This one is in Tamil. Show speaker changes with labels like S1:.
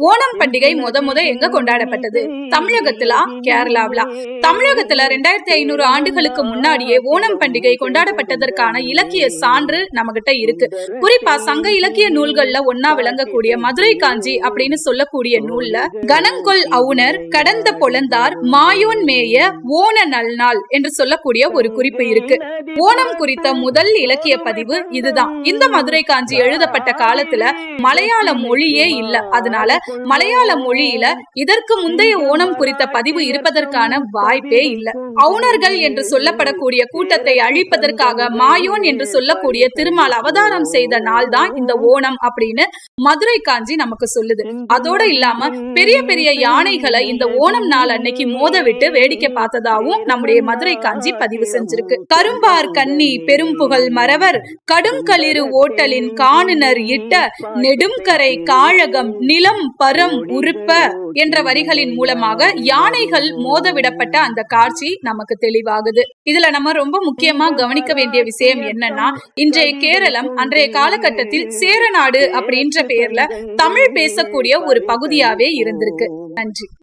S1: ஓணம் பண்டிகை முத முத எங்க கொண்டாடப்பட்டது? தமிழகத்திலா கேரளாவிலா. தமிழகத்துல ரெண்டாயிரத்தி ஐநூறு ஆண்டுகளுக்கு முன்னாடியே ஓணம் பண்டிகை கொண்டாடப்பட்டதற்கான இலக்கிய சான்று நம்ம கிட்ட இருக்கு. குறிப்பா சங்க இலக்கிய நூல்கள்ல ஒன்னா விளங்கக்கூடிய மதுரை காஞ்சி அப்படின்னு சொல்லக்கூடிய நூல்ல கனங்கொல் அவுணர் கடந்த பொலந்தார் மாயோன் மேய ஓண நல்நாள் என்று சொல்லக்கூடிய ஒரு குறிப்பு இருக்கு. ஓணம் குறித்த முதல் இலக்கிய பதிவு இதுதான். இந்த மதுரை காஞ்சி எழுதப்பட்ட காலத்துல மலையாள மொழியே இல்ல. அதனால மலையாள மொழியில இதற்கு முந்தைய ஓணம் குறித்த பதிவு இருப்பதற்கான வாய்ப்பே இல்ல. அவுணர்கள் என்று சொல்லப்படக்கூடிய கூட்டத்தை அழிப்பதற்காக மாயோன் என்று சொல்லக்கூடிய திருமால் அவதாரம் செய்த நாள் தான் இந்த ஓணம் அப்படின்னு மதுரை காஞ்சி நமக்கு சொல்லுது. அதோட இல்லாம பெரிய பெரிய யானைகளை இந்த ஓணம் நாள் அன்னைக்கு மோத விட்டு வேடிக்கை பார்த்ததாவும் நம்முடைய மதுரை காஞ்சி பதிவு செஞ்சிருக்கு. கரும்பார் கன்னி பெரும்புகழ் மறவர் கடுங்களிரு ஓட்டலின் காணுனர் இட்ட நெடும்கரை காழகம் நிலம் பரம் உருப்ப என்ற வரிகளின் மூலமாக யானைகள் மோதவிடப்பட்ட அந்த காட்சி நமக்கு தெளிவாகுது. இதுல நம்ம ரொம்ப முக்கியமா கவனிக்க வேண்டிய விஷயம் என்னன்னா இன்றைய கேரளம் அன்றைய காலகட்டத்தில் சேரநாடு அப்படின்ற பெயர்ல தமிழ் பேசக்கூடிய ஒரு பகுதியாவே இருந்திருக்கு. நன்றி.